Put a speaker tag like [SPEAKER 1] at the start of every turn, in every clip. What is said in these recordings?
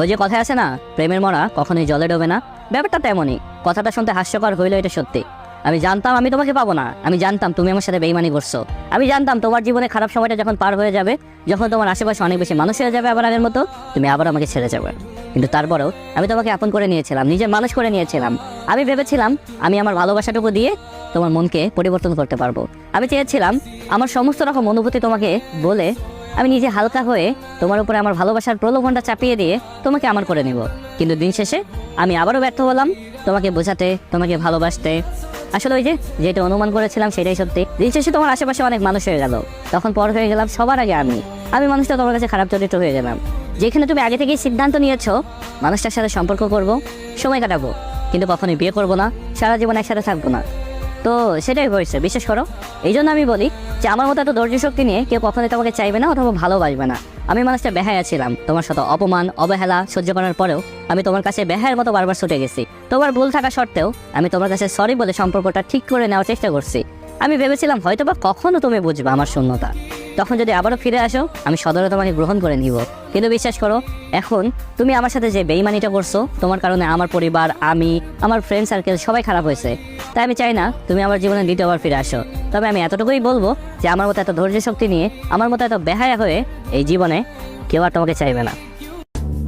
[SPEAKER 1] ওই যে কথায় আছে না, প্রেমের মরা কখনোই জলে ডোবে না। ব্যাপারটা তেমনই, কথাটা শুনতে হাস্যকর হইল এটা সত্যি। আমি জানতাম আমি তোমাকে পাবো না, আমি জানতাম তুমি আমার সাথে বেইমানি করছ। আমি জানতাম তোমার জীবনে খারাপ সময়টা যখন পার হয়ে যাবে, যখন তোমার আশেপাশে অনেক বেশি মানুষ হয়ে যাবে আবার আগের মতো, তুমি আবার আমাকে ছেড়ে যাবে। কিন্তু তারপরেও আমি তোমাকে আপন করে নিয়েছিলাম, নিজের মানুষ করে নিয়েছিলাম। আমি ভেবেছিলাম আমি আমার ভালোবাসাটুকু দিয়ে তোমার মনকে পরিবর্তন করতে পারব। আমি চেয়েছিলাম আমার সমস্ত রকম অনুভূতি তোমাকে বলে আমি নিজে হালকা হয়ে তোমার উপরে আমার ভালোবাসার প্রলোভনটা চাপিয়ে দিয়ে তোমাকে আমার করে নিব। কিন্তু দিন শেষে আমি আবারও ব্যর্থ হলাম তোমাকে বোঝাতে, তোমাকে ভালোবাসতে। আসলে ওই যে, যেটা অনুমান করেছিলাম সেটাই সত্যি। দিন শেষে তোমার আশেপাশে অনেক মানুষ হয়ে গেল। তখন পর হয়ে গেলাম সবার আগে আমি। আমি মানুষটা তোমার কাছে খারাপ চরিত্র হয়ে গেলাম। যেখানে তুমি আগে থেকেই সিদ্ধান্ত নিয়েছো, মানুষটার সাথে সম্পর্ক করব, সময় কাটাবো। কিন্তু কখনোই বিয়ে করব না, সারা জীবন একসাথে থাকব না। তো সেটাই হয়েছে বিশেষ করো। এই জন্য আমি বলি যে, আমার মতো এত ধৈর্য শক্তি নিয়ে কেউ কখনোই তোমাকে চাইবে না অথবা ভালোবাসবে না। আমি মানুষটা বেহায়া তোমার সাথে অপমান, অবহেলা সহ্য করার পরেও আমি তোমার কাছে বেহায়ের মতো বারবার ছুটে গেছি। তোমার ভুল থাকা সত্ত্বেও আমি তোমার কাছে সরি বলে সম্পর্কটা ঠিক করে নেওয়ার চেষ্টা করছি। আমি ভেবেছিলাম হয়তো বা কখনো তুমি বুঝবে আমার শূন্যতা। তখন যদি আবারও ফিরে আসো, আমি সদরে তোমাকে গ্রহণ করে নিব। কিন্তু বিশ্বাস করো, এখন তুমি আমার সাথে যে বেইমানিটা করছ, তোমার কারণে আমার পরিবার, আমি, আমার ফ্রেন্ড সার্কেল সবাই খারাপ হয়েছে। তাই আমি চাই না তুমি আমার জীবনে দ্বিতীয়বার ফিরে আসো। তবে আমি এতটুকুই বলব যে আমার মতো এত ধৈর্য শক্তি নিয়ে, আমার মতো এত বেহায়া হয়ে এই জীবনে কেউ আর তোমাকে চাইবে না।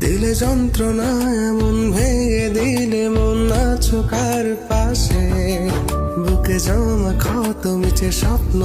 [SPEAKER 2] দিলে যন্ত্রণা এমন ভেঙে দিলে মন আছো কার পাশে, বুকে জমা ক্ষত মিছে স্বপ্ন